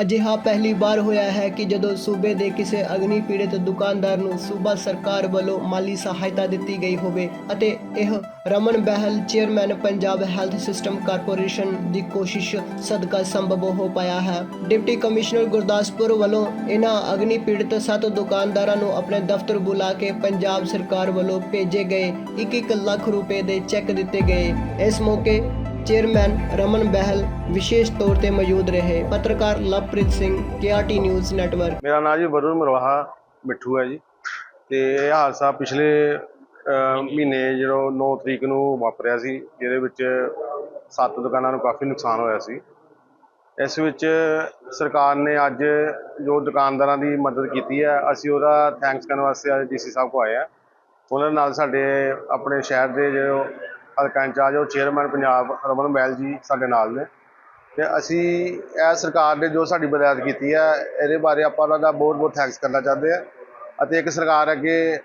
ਅਜਿਹਾ ਪਹਿਲੀ ਵਾਰ ਹੋਇਆ ਹੈ ਕਿ ਜਦੋਂ ਸੂਬੇ ਦੇ ਕਿਸੇ ਅਗਨੀ ਪੀੜਤ ਦੁਕਾਨਦਾਰ ਨੂੰ ਸੂਬਾ ਸਰਕਾਰ ਵੱਲੋਂ ਮਾਲੀ ਸਹਾਇਤਾ ਦਿੱਤੀ ਗਈ ਹੋਵੇ ਅਤੇ ਇਹ Raman Behl, chairman Punjab health system corporation ਦੀ ਕੋਸ਼ਿਸ਼ ਸਦਕਾ ਸੰਭਵ ਹੋ ਪਾਇਆ ਹੈ। ਡਿਪਟੀ ਕਮਿਸ਼ਨਰ ਗੁਰਦਾਸਪੁਰ ਵੱਲੋਂ ਇਹਨਾਂ ਅਗਨੀ ਪੀੜਤ ਸੱਤ ਦੁਕਾਨਦਾਰਾਂ ਨੂੰ ਆਪਣੇ ਦਫ਼ਤਰ ਬੁਲਾ ਕੇ ਪੰਜਾਬ ਸਰਕਾਰ ਵੱਲੋਂ ਭੇਜੇ ਗਏ 1-1 ਲੱਖ ਰੁਪਏ ਦੇ ਚੈੱਕ ਦਿੱਤੇ ਗਏ। ਇਸ ਮੌਕੇ ਚੇਅਰਮੈਨ ਰਮਨ ਬਹਿਲ ਵਿਸ਼ੇਸ਼ ਤੌਰ ਤੇ ਮੌਜੂਦ ਰਹੇ। ਪੱਤਰਕਾਰ Lovepreet Singh, KRT news network. ਮੇਰਾ ਨਾਮ ਜੀ ਵਰੁਣ ਮਰਵਾਹਾ ਮਿੱਠੂ ਹੈ ਜੀ। ਤੇ ਇਹ ਹਾਦਸਾ ਪਿਛਲੇ ਮਹੀਨੇ ਜਿਹੜਾ 9 ਤਰੀਕ ਨੂੰ ਵਾਪਰਿਆ ਸੀ, ਜਿਹਦੇ ਵਿੱਚ ਸੱਤ ਦੁਕਾਨਾਂ ਨੂੰ ਕਾਫੀ ਨੁਕਸਾਨ ਹੋਇਆ ਸੀ। ਇਸ ਵਿੱਚ ਸਰਕਾਰ ਨੇ ਅੱਜ ਜੋ ਦੁਕਾਨਦਾਰਾਂ ਦੀ ਮਦਦ ਕੀਤੀ ਹੈ, ਅਸੀਂ ਉਹਦਾ ਥੈਂਕਸ ਕਰਨ ਵਾਸਤੇ ਅੱਜ ਡੀਸੀ ਸਾਹਿਬ ਕੋ ਆਏ ਆ ਉਹਨਾਂ ਨਾਲ ਸਾਡੇ ਆਪਣੇ ਸ਼ਹਿਰ ਦੇ ਜਿਹੜੇ ਹਲਕਾ ਇੰਚਾਰਜ ਉਹ ਚੇਅਰਮੈਨ ਪੰਜਾਬ ਰਮਨ ਮਹਿਲ ਜੀ ਸਾਡੇ ਨਾਲ ਨੇ। ਤੇ ਅਸੀਂ ਇਹ ਸਰਕਾਰ ਨੇ ਜੋ ਸਾਡੀ ਮਦਦ ਕੀਤੀ ਹੈ, ਇਹਦੇ ਬਾਰੇ ਆਪਾਂ ਉਹਨਾਂ ਦਾ ਬਹੁਤ ਬਹੁਤ ਥੈਂਕਸ ਕਰਨਾ ਚਾਹੁੰਦੇ ਹਾਂ। ਅਤੇ ਇੱਕ ਸਰਕਾਰ ਅੱਗੇ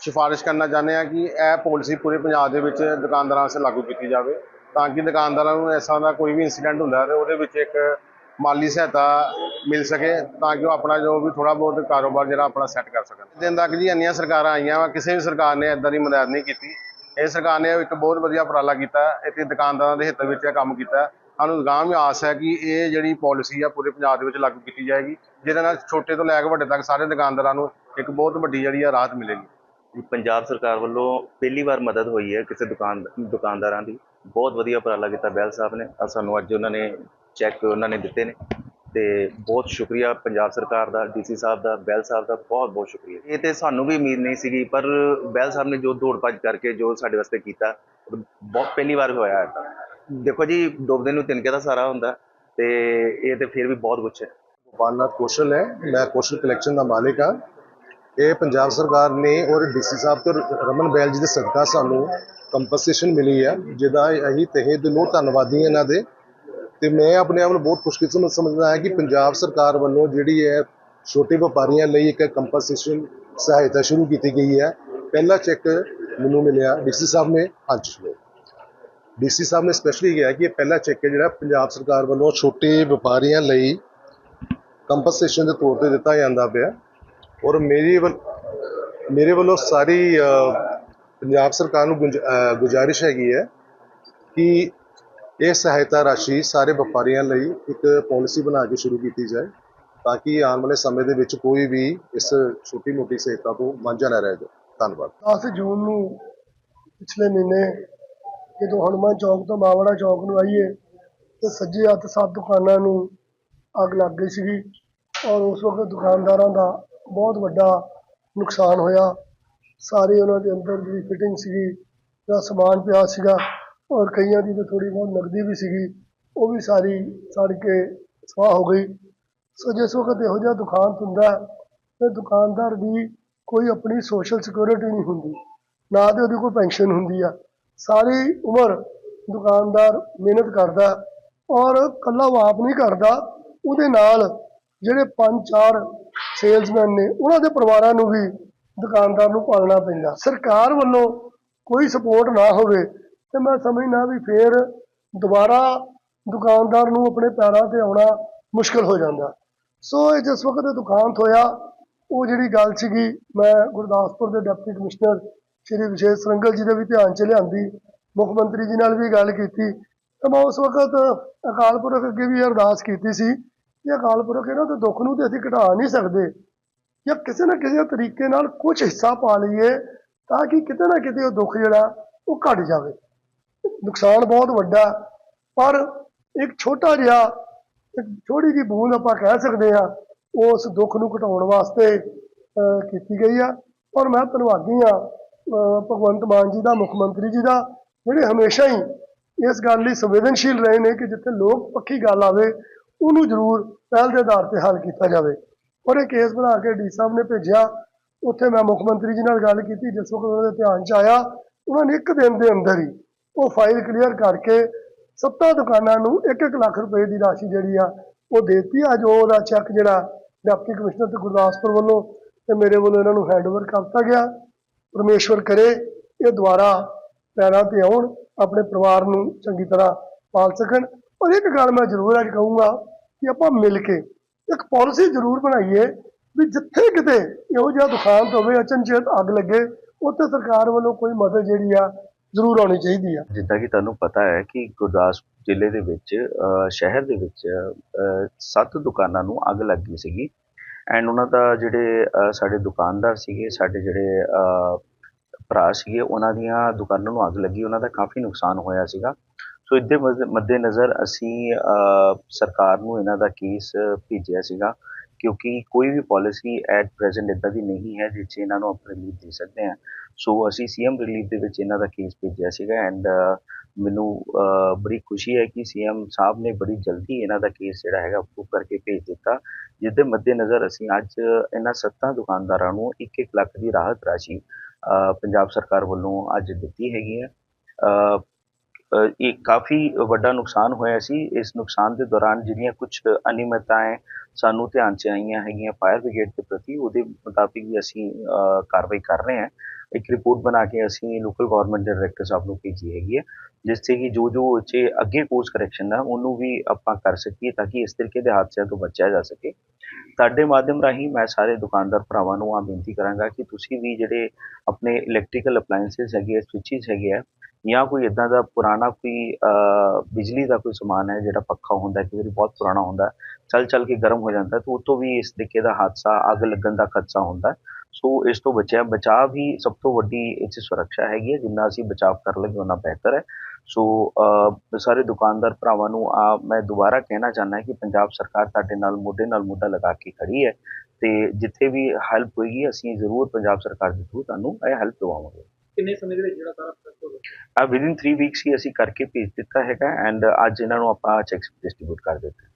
ਸਿਫਾਰਿਸ਼ ਕਰਨਾ ਚਾਹੁੰਦੇ ਹਾਂ ਕਿ ਇਹ ਪਾਲਿਸੀ ਪੂਰੇ ਪੰਜਾਬ ਦੇ ਵਿੱਚ ਦੁਕਾਨਦਾਰਾਂ ਵਾਸਤੇ ਲਾਗੂ ਕੀਤੀ ਜਾਵੇ, ਤਾਂ ਕਿ ਦੁਕਾਨਦਾਰਾਂ ਨੂੰ ਐਸਾ ਦਾ ਕੋਈ ਵੀ ਇਨਸੀਡੈਂਟ ਹੁੰਦਾ ਹੈ ਤੇ ਉਹਦੇ ਵਿੱਚ ਇੱਕ ਮਾਲੀ ਸਹਾਇਤਾ ਮਿਲ ਸਕੇ, ਤਾਂ ਕਿ ਉਹ ਆਪਣਾ ਜੋ ਵੀ ਥੋੜਾ ਬਹੁਤ ਕਾਰੋਬਾਰ ਜਿਹੜਾ ਆਪਣਾ ਸੈੱਟ ਕਰ ਸਕਣ। ਦਿਨ ਤੱਕ ਜੀ ਇੰਨੀਆਂ ਸਰਕਾਰਾਂ ਆਈਆਂ ਵਾ, ਕਿਸੇ ਵੀ ਸਰਕਾਰ ਨੇ ਇਦਾਂ ਦੀ ਮਦਦ ਨਹੀਂ ਕੀਤੀ। ਇਹ ਸਰਕਾਰ ਨੇ ਇੱਕ ਬਹੁਤ ਵਧੀਆ ਉਪਰਾਲਾ ਕੀਤਾ ਇੱਥੇ ਦੁਕਾਨਦਾਰਾਂ ਦੇ ਹਿੱਤ ਵਿੱਚ ਇਹ ਕੰਮ ਕੀਤਾ ਸਾਨੂੰ ਅਗਾਂਹ ਵੀ ਆਸ ਹੈ ਕਿ ਇਹ ਜਿਹੜੀ ਪਾਲਿਸੀ ਆ ਪੂਰੇ ਪੰਜਾਬ ਦੇ ਵਿੱਚ ਲਾਗੂ ਕੀਤੀ ਜਾਏਗੀ, ਜਿਹਦੇ ਨਾਲ ਛੋਟੇ ਤੋਂ ਲੈ ਕੇ ਵੱਡੇ ਤੱਕ ਸਾਰੇ ਦੁਕਾਨਦਾਰਾਂ ਨੂੰ ਇੱਕ ਬਹੁਤ ਵੱਡੀ ਜਿਹੜੀ ਆ ਰਾਹਤ ਮਿਲੇਗੀ। ਵੀ ਪੰਜਾਬ ਸਰਕਾਰ ਵੱਲੋਂ ਪਹਿਲੀ ਵਾਰ ਮਦਦ ਹੋਈ ਹੈ ਕਿਸੇ ਦੁਕਾਨ, ਦੁਕਾਨਦਾਰਾਂ ਦੀ। ਬਹੁਤ ਵਧੀਆ ਉਪਰਾਲਾ ਕੀਤਾ ਬੈਲ ਸਾਹਿਬ ਨੇ। ਸਾਨੂੰ ਅੱਜ ਉਹਨਾਂ ਨੇ ਚੈੱਕ ਉਹਨਾਂ ਨੇ ਦਿੱਤੇ ਨੇ। ਤੇ ਬਹੁਤ ਸ਼ੁਕਰੀਆ ਪੰਜਾਬ ਸਰਕਾਰ ਦਾ ਡੀਸੀ ਸਾਹਿਬ ਦਾ, ਬੈਲ ਸਾਹਿਬ ਦਾ ਬਹੁਤ ਬਹੁਤ ਸ਼ੁਕਰੀਆ। ਇਹ ਤੇ ਸਾਨੂੰ ਵੀ ਉਮੀਦ ਨਹੀਂ ਸੀਗੀ, ਪਰ ਬੈਲ ਸਾਹਿਬ ਨੇ ਜੋ ਦੌੜ ਭੱਜ ਕਰਕੇ ਜੋ ਸਾਡੇ ਵਾਸਤੇ ਕੀਤਾ, ਬਹੁਤ ਪਹਿਲੀ ਵਾਰ ਹੋਇਆ ਹੈ ਦੇਖੋ ਜੀ, ਡੁੱਬਦੇ ਨੂੰ ਤਿੰਨ ਦਾ ਸਾਰਾ ਹੁੰਦਾ, ਤੇ ਇਹ ਤੇ ਫਿਰ ਵੀ ਬਹੁਤ ਕੁਛ ਹੈ। ਗੋਪਾਲਨਾਥ ਕੌਸ਼ਲ ਹੈ, ਮੈਂ ਕੌਸ਼ਲ ਕਲੈਕਸ਼ਨ ਦਾ ਮਾਲਿਕ ਹਾਂ। ਇਹ ਪੰਜਾਬ ਸਰਕਾਰ ਨੇ ਔਰ ਡੀਸੀ ਸਾਹਿਬ ਤੇ ਰਮਨ ਬੈਲ ਜੀ ਦੇ ਸਦਕਾ ਸਾਨੂੰ ਕੰਪਨਸੇਸ਼ਨ ਮਿਲੀ ਹੈ, ਜਿਹਦਾ ਅਸੀਂ ਤਹਿ ਦਿਲੋਂ ਧੰਨਵਾਦੀ ਹਾਂ ਇਹਨਾਂ ਦੇ। ਤੇ ਮੈਂ ਆਪਣੇ ਆਪ ਨੂੰ ਬਹੁਤ ਖੁਸ਼ਕਿਸਮਤ ਸਮਝਦਾ ਹਾਂ ਕਿ ਪੰਜਾਬ ਸਰਕਾਰ ਵੱਲੋਂ ਜਿਹੜੀ ਹੈ ਛੋਟੇ ਵਪਾਰੀਆਂ ਲਈ ਇੱਕ ਕੰਪਨਸੇਸ਼ਨ ਸਹਾਇਤਾ ਸ਼ੁਰੂ ਕੀਤੀ ਗਈ ਹੈ। ਪਹਿਲਾ ਚੈੱਕ ਮੈਨੂੰ ਮਿਲਿਆ ਡੀਸੀ ਸਾਹਿਬ ਨੇ। ਅੱਜ ਨੂੰ ਡੀਸੀ ਸਾਹਿਬ ਨੇ ਸਪੈਸ਼ਲੀ ਕਿਹਾ ਕਿ ਇਹ ਪਹਿਲਾ ਚੈੱਕ ਹੈ ਜਿਹੜਾ ਪੰਜਾਬ ਸਰਕਾਰ ਵੱਲੋਂ ਛੋਟੇ ਵਪਾਰੀਆਂ ਲਈ ਕੰਪਨਸੇਸ਼ਨ ਦੇ ਤੌਰ ਤੇ ਦਿੱਤਾ ਜਾਂਦਾ ਪਿਆ। ਔਰ ਮੇਰੀ ਵੱਲ- ਮੇਰੇ ਵੱਲੋਂ ਸਾਰੀ ਪੰਜਾਬ ਸਰਕਾਰ ਨੂੰ ਗੁੰਜ- ਗੁਜ਼ਾਰਿਸ਼ ਹੈਗੀ ਹੈ ਕਿ ਇਹ ਸਹਾਇਤਾ ਰਾਸ਼ੀ ਸਾਰੇ ਵਪਾਰੀਆਂ ਲਈ ਇੱਕ ਪਾਲਿਸੀ ਬਣਾ ਕੇ ਸ਼ੁਰੂ ਕੀਤੀ ਜਾਏ ਤਾਂ ਕਿ ਆਉਣ ਵਾਲੇ ਸਮੇਂ ਦੇ ਵਿੱਚ ਕੋਈ ਵੀ ਇਸ ਛੋਟੀ ਮੋਟੀ ਸਹਾਇਤਾ ਤੋਂ ਵਾਂਝਾ ਨਾ ਰਹਿ ਜਾਵੇ ਧੰਨਵਾਦ। 10 ਜੂਨ ਨੂੰ ਪਿਛਲੇ ਮਹੀਨੇ ਜਦੋਂ ਹਨੂੰਮਾਨ ਚੌਕ ਤੋਂ ਮਾਵੜਾ ਚੌਕ ਨੂੰ ਆਈਏ ਤੇ ਸੱਜੇ ਹੱਥ ਸੱਤ ਦੁਕਾਨਾਂ ਨੂੰ ਅੱਗ ਲੱਗ ਗਈ ਸੀਗੀ ਔਰ ਉਸ ਵਕਤ ਦੁਕਾਨਦਾਰਾਂ ਦਾ ਬਹੁਤ ਵੱਡਾ ਨੁਕਸਾਨ ਹੋਇਆ। ਸਾਰੇ ਉਹਨਾਂ ਦੇ ਅੰਦਰ ਜਿਹੜੀ ਫਿਟਿੰਗ ਸੀਗੀ ਜਿਹੜਾ ਸਮਾਨ ਪਿਆ ਸੀਗਾ। ਔਰ ਕਈਆਂ ਦੀ ਤਾਂ ਥੋੜੀ ਬਹੁਤ ਨਕਦੀ ਵੀ ਸੀਗੀ ਉਹ ਵੀ ਸਾਰੀ ਸੜ ਕੇ ਸਵਾਹ ਹੋ ਗਈ। ਸੋ ਜਿਸ ਵਕਤ ਇਹੋ ਜਿਹਾ ਦੁਕਾਨ ਹੁੰਦਾ ਹੈ, ਤੇ ਦੁਕਾਨਦਾਰ ਦੀ ਕੋਈ ਆਪਣੀ ਸੋਸ਼ਲ ਸਿਕਿਉਰਿਟੀ ਨਹੀਂ ਹੁੰਦੀ। ਨਾ ਤੇ ਉਹਦੀ ਕੋਈ ਪੈਨਸ਼ਨ ਹੁੰਦੀ ਆ। ਸਾਰੀ ਉਮਰ ਦੁਕਾਨਦਾਰ ਮਿਹਨਤ ਕਰਦਾ ਔਰ ਕੱਲਾ ਉਹ ਆਪ ਨਹੀਂ ਕਰਦਾ ਉਹਦੇ ਨਾਲ ਜਿਹੜੇ ਪੰਜ ਚਾਰ ਸੇਲਸਮੈਨ ਨੇ ਉਹਨਾਂ ਦੇ ਪਰਿਵਾਰਾਂ ਨੂੰ ਵੀ ਦੁਕਾਨਦਾਰ ਨੂੰ ਪਾਲਣਾ ਪੈਂਦਾ। ਸਰਕਾਰ ਵੱਲੋਂ ਕੋਈ ਸਪੋਰਟ ਨਾ ਹੋਵੇ ਤੇ ਮੈਂ ਸਮਝਣਾ ਵੀ ਫੇਰ ਦੁਬਾਰਾ ਦੁਕਾਨਦਾਰ ਨੂੰ ਆਪਣੇ ਪੈਰਾਂ ਤੇ ਆਉਣਾ ਮੁਸ਼ਕਲ ਹੋ ਜਾਂਦਾ। ਸੋ ਇਹ ਜਿਸ ਵਕਤ ਇਹ ਦੁਕਾਨ ਹੋਇਆ ਉਹ ਜਿਹੜੀ ਗੱਲ ਸੀਗੀ, ਮੈਂ ਗੁਰਦਾਸਪੁਰ ਦੇ ਡਿਪਟੀ ਕਮਿਸ਼ਨਰ ਸ਼੍ਰੀ ਵਿਸ਼ੇਸ਼ ਸਰੰਗਲ ਜੀ ਦੇ ਵੀ ਧਿਆਨ ਚ ਲਿਆਂਦੀ, ਮੁੱਖ ਮੰਤਰੀ ਜੀ ਨਾਲ ਵੀ ਗੱਲ ਕੀਤੀ। ਤਾਂ ਮੈਂ ਉਸ ਵਕਤ ਅਕਾਲ ਪੁਰਖ ਅੱਗੇ ਵੀ ਅਰਦਾਸ ਕੀਤੀ ਸੀ ਕਿ ਅਕਾਲ ਪੁਰਖ ਇਹਨਾਂ ਦੇ ਦੁੱਖ ਨੂੰ ਤੇ ਅਸੀਂ ਘਟਾ ਨਹੀਂ ਸਕਦੇ ਜਾਂ ਕਿਸੇ ਨਾ ਕਿਸੇ ਤਰੀਕੇ ਨਾਲ ਕੁਝ ਹਿੱਸਾ ਪਾ ਲਈਏ ਤਾਂ ਕਿ ਕਿਤੇ ਨਾ ਕਿਤੇ ਉਹ ਦੁੱਖ ਜਿਹੜਾ ਉਹ ਘਟ ਜਾਵੇ। ਨੁਕਸਾਨ ਬਹੁਤ ਵੱਡਾ ਪਰ ਇੱਕ ਛੋਟਾ ਜਿਹਾ ਇੱਕ ਛੋਟੀ ਜਿਹੀ ਬੂੰਦ ਆਪਾਂ ਕਹਿ ਸਕਦੇ ਆ ਉਸ ਦੁੱਖ ਨੂੰ ਘਟਾਉਣ ਵਾਸਤੇ ਅਹ, ਕੀਤੀ ਗਈ ਆ। ਔਰ ਮੈਂ ਧੰਨਵਾਦੀ ਆ ਭਗਵੰਤ ਮਾਨ ਜੀ ਦਾ ਮੁੱਖ ਮੰਤਰੀ ਜੀ ਦਾ ਜਿਹੜੇ ਹਮੇਸ਼ਾ ਹੀ ਇਸ ਗੱਲ ਲਈ ਸੰਵੇਦਨਸ਼ੀਲ ਰਹੇ ਨੇ ਕਿ ਜਿੱਥੇ ਲੋਕ ਪੱਕੀ ਗੱਲ ਆਵੇ ਉਹਨੂੰ ਜ਼ਰੂਰ ਪਹਿਲ ਦੇ ਆਧਾਰ ਤੇ ਹੱਲ ਕੀਤਾ ਜਾਵੇ। ਔਰ ਇਹ ਕੇਸ ਬਣਾ ਕੇ ਡੀ ਸਾਹਿਬ ਨੇ ਭੇਜਿਆ ਉੱਥੇ ਮੈਂ ਮੁੱਖ ਮੰਤਰੀ ਜੀ ਨਾਲ ਗੱਲ ਕੀਤੀ ਜਿਸ ਵਕਤ ਉਹਨਾਂ ਦੇ ਧਿਆਨ ਚ ਆਇਆ ਉਹਨਾਂ ਨੇ ਇੱਕ ਦਿਨ ਦੇ ਅੰਦਰ ਹੀ ਉਹ ਫਾਈਲ ਕਲੀਅਰ ਕਰਕੇ ਸੱਤਾਂ ਦੁਕਾਨਾਂ ਨੂੰ 1-1 ਲੱਖ ਰੁਪਏ ਦੀ ਰਾਸ਼ੀ ਜਿਹੜੀ ਆ, ਉਹ ਦੇਤੀ। ਅੱਜ ਉਹਦਾ ਚੈੱਕ ਜਿਹੜਾ ਡਿਪਟੀ ਕਮਿਸ਼ਨਰ ਤੇ ਗੁਰਦਾਸਪੁਰ ਵੱਲੋਂ ਤੇ ਮੇਰੇ ਵੱਲੋਂ ਇਹਨਾਂ ਨੂੰ ਹੈਂਡਓਵਰ ਕਰਤਾ ਗਿਆ। ਪਰਮੇਸ਼ਵਰ ਕਰੇ, ਇਹ ਦੁਆਰਾ ਪੈਰਾਂ ਤੇ ਆਉਣ, ਆਪਣੇ ਪਰਿਵਾਰ ਨੂੰ ਚੰਗੀ ਤਰ੍ਹਾਂ ਪਾਲ ਸਕਣ। ਔਰ ਇੱਕ ਗੱਲ ਮੈਂ ਜ਼ਰੂਰ ਅੱਜ ਕਹੂੰਗਾ ਕਿ ਆਪਾਂ ਮਿਲ ਕੇ ਇੱਕ ਪਾਲਿਸੀ ਜ਼ਰੂਰ ਬਣਾਈਏ ਵੀ ਜਿੱਥੇ ਕਿਤੇ ਇਹੋ ਜਿਹਾ ਦੁਕਾਨ ਤੋਂ ਹੋਵੇ ਅਚਨਚੇਤ ਅੱਗ ਲੱਗੇ, ਉੱਥੇ ਸਰਕਾਰ ਵੱਲੋਂ ਕੋਈ ਮਦਦ ਜਿਹੜੀ ਆ ਜ਼ਰੂਰ ਆਉਣੀ ਚਾਹੀਦੀ ਆ। ਜਿੱਦਾਂ ਕਿ ਤੁਹਾਨੂੰ ਪਤਾ ਹੈ ਕਿ ਗੁਰਦਾਸਪੁਰ ਜ਼ਿਲ੍ਹੇ ਦੇ ਵਿੱਚ ਸ਼ਹਿਰ ਦੇ ਵਿੱਚ ਸੱਤ ਦੁਕਾਨਾਂ ਨੂੰ ਅੱਗ ਲੱਗ ਗਈ ਸੀਗੀ। ਐਂਡ ਉਹਨਾਂ ਦਾ ਜਿਹੜੇ ਸਾਡੇ ਦੁਕਾਨਦਾਰ ਸੀਗੇ, ਸਾਡੇ ਜਿਹੜੇ ਭਰਾ ਸੀਗੇ, ਉਹਨਾਂ ਦੀਆਂ ਦੁਕਾਨਾਂ ਨੂੰ ਅੱਗ ਲੱਗੀ। ਉਹਨਾਂ ਦਾ ਕਾਫੀ ਨੁਕਸਾਨ ਹੋਇਆ ਸੀਗਾ। ਸੋ ਇਹਦੇ ਮੱਦੇ- ਮੱਦੇਨਜ਼ਰ ਅਸੀਂ ਸਰਕਾਰ ਨੂੰ ਇਹਨਾਂ ਦਾ ਕੇਸ ਭੇਜਿਆ ਸੀਗਾ। ਕਿਉਂਕਿ ਕੋਈ ਵੀ ਪਾਲਿਸੀ ਐਟ ਪ੍ਰੈਜ਼ੈਂਟ ਇਦਾਂ ਦੀ ਨਹੀਂ ਹੈ ਜਿਸ 'ਚ ਇਹਨਾਂ ਨੂੰ ਆਪਾਂ ਰਿਲੀਫ ਦੇ ਸਕਦੇ ਹਾਂ। ਸੋ ਅਸੀਂ ਸੀਐਮ ਰਿਲੀਫ ਦੇ ਵਿੱਚ ਇਹਨਾਂ ਦਾ ਕੇਸ ਭੇਜਿਆ ਸੀਗਾ ਐਂਡ ਮੈਨੂੰ ਬੜੀ ਖੁਸ਼ੀ ਹੈ ਕਿ ਸੀਐਮ ਸਾਹਿਬ ਨੇ ਬੜੀ ਜਲਦੀ ਇਹਨਾਂ ਦਾ ਕੇਸ ਜਿਹੜਾ ਹੈਗਾ ਅਪਰੂਵ ਕਰਕੇ ਭੇਜ ਦਿੱਤਾ ਜਿਸ ਦੇ ਮੱਦੇਨਜ਼ਰ ਅਸੀਂ ਅੱਜ ਇਹਨਾਂ ਸੱਤਾਂ ਦੁਕਾਨਦਾਰਾਂ ਨੂੰ 1-1 ਲੱਖ ਦੀ ਰਾਹਤ ਰਾਸ਼ੀ ਪੰਜਾਬ ਸਰਕਾਰ ਵੱਲੋਂ ਅੱਜ ਦਿੱਤੀ ਹੈਗੀ ਹੈ। ਇਹ ਕਾਫੀ ਵੱਡਾ ਨੁਕਸਾਨ ਹੋਇਆ ਸੀ। ਇਸ ਨੁਕਸਾਨ ਦੇ ਦੌਰਾਨ ਜਿਹੜੀਆਂ ਕੁਝ ਅਨਿਯਮਿਤਤਾएं ਸਾਨੂੰ ਧਿਆਨ 'ਚ ਆਈਆਂ ਹੈਗੀਆਂ ਫਾਇਰ ਬ੍ਰਿਗੇਡ ਦੇ ਪ੍ਰਤੀ, ਉਹਦੇ ਮੁਤਾਬਿਕ ਵੀ ਅਸੀਂ ਕਾਰਵਾਈ ਕਰ ਰਹੇ ਹਾਂ। ਇੱਕ ਰਿਪੋਰਟ ਬਣਾ ਕੇ ਅਸੀਂ ਲੋਕਲ ਗਵਰਨਮੈਂਟ ਦੇ ਡਾਇਰੈਕਟਰ ਸਾਹਿਬ ਨੂੰ ਭੇਜੀ ਹੈਗੀ ਹੈ, ਜਿਸ 'ਤੇ ਕਿ ਜੋ ਜੋ 'ਚ ਅੱਗੇ ਕੋਰਸ ਕਰੈਕਸ਼ਨ ਹੈ ਉਹਨੂੰ ਵੀ ਆਪਾਂ ਕਰ ਸਕੀਏ ਤਾਂ ਕਿ ਇਸ ਤਰੀਕੇ ਦੇ ਹਾਦਸਿਆਂ ਤੋਂ ਬਚਿਆ ਜਾ ਸਕੇ। ਤੁਹਾਡੇ ਮਾਧਿਅਮ ਰਾਹੀਂ ਮੈਂ ਸਾਰੇ ਦੁਕਾਨਦਾਰ ਭਰਾਵਾਂ ਨੂੰ ਆ ਬੇਨਤੀ ਕਰਾਂਗਾ ਕਿ ਤੁਸੀਂ ਵੀ ਜਿਹੜੇ ਆਪਣੇ ਇਲੈਕਟ੍ਰੀਕਲ ਅਪਲਾਈਐਂਸਿਸ ਹੈਗੇ ਆ ਸਵਿਚਸ ਹੈਗੇ ਆ ਜਾਂ ਕੋਈ ਇਦਾਂ ਦਾ ਪੁਰਾਣਾ ਕੋਈ ਬਿਜਲੀ ਦਾ ਕੋਈ ਸਮਾਨ ਹੈ ਜਿਹੜਾ ਪੱਖਾ ਹੁੰਦਾ ਕਿ ਵਾਰੀ ਬਹੁਤ ਪੁਰਾਣਾ ਹੁੰਦਾ ਹੈ, ਚੱਲ ਚੱਲ ਕੇ ਗਰਮ ਹੋ ਜਾਂਦਾ ਹੈ, ਤਾਂ ਉਹ ਵੀ ਇਸ ਤਰੀਕੇ ਦਾ ਹਾਦਸਾ ਅੱਗ ਲੱਗਣ ਦਾ ਖਦਸ਼ਾ ਹੁੰਦਾ ਸੋ ਇਸ ਤੋਂ ਬਚਿਆ ਬਚਾਅ ਵੀ ਸਭ ਤੋਂ ਵੱਡੀ ਇਹ 'ਚ ਸੁਰੱਖਿਆ ਹੈਗੀ ਹੈ ਜਿੰਨਾ ਅਸੀਂ ਬਚਾਅ ਕਰ ਲਈਏ ਉਨਾ ਬਿਹਤਰ ਹੈ। ਸੋ ਸਾਰੇ ਦੁਕਾਨਦਾਰ ਭਰਾਵਾਂ ਨੂੰ ਆ ਮੈਂ ਦੁਬਾਰਾ ਕਹਿਣਾ ਚਾਹੁੰਦਾ ਕਿ ਪੰਜਾਬ ਸਰਕਾਰ ਤੁਹਾਡੇ ਨਾਲ ਮੋਢੇ ਨਾਲ ਮੋਢਾ ਲਗਾ ਕੇ ਖੜੀ ਹੈ ਤੇ ਜਿੱਥੇ ਵੀ ਹੈਲਪ ਹੋਏਗੀ ਅਸੀਂ ਜ਼ਰੂਰ ਪੰਜਾਬ ਸਰਕਾਰ ਦੇ ਥਰੂ ਤੁਹਾਨੂੰ ਇਹ ਹੈਲਪ ਦਵਾਵਾਂਗੇ। ਕਿੰਨੇ ਸਮੇਂ ਦੇ ਵਿੱਚ ਜਿਹੜਾ ਸਾਰਾ ਪ੍ਰੋਸੈਸ ਹੋ ਗਿਆ? ਆ ਵਿਦਿਨ 3 ਵੀਕਸ ਹੀ ਅਸੀਂ ਕਰਕੇ ਭੇਜ ਦਿੱਤਾ ਹੈਗਾ ਐਂਡ ਅੱਜ ਇਹਨਾਂ ਨੂੰ ਆਪਾਂ ਚੈਕਸ ਡਿਸਟ੍ਰੀਬਿਊਟ ਕਰ ਦਿੱਤੇ।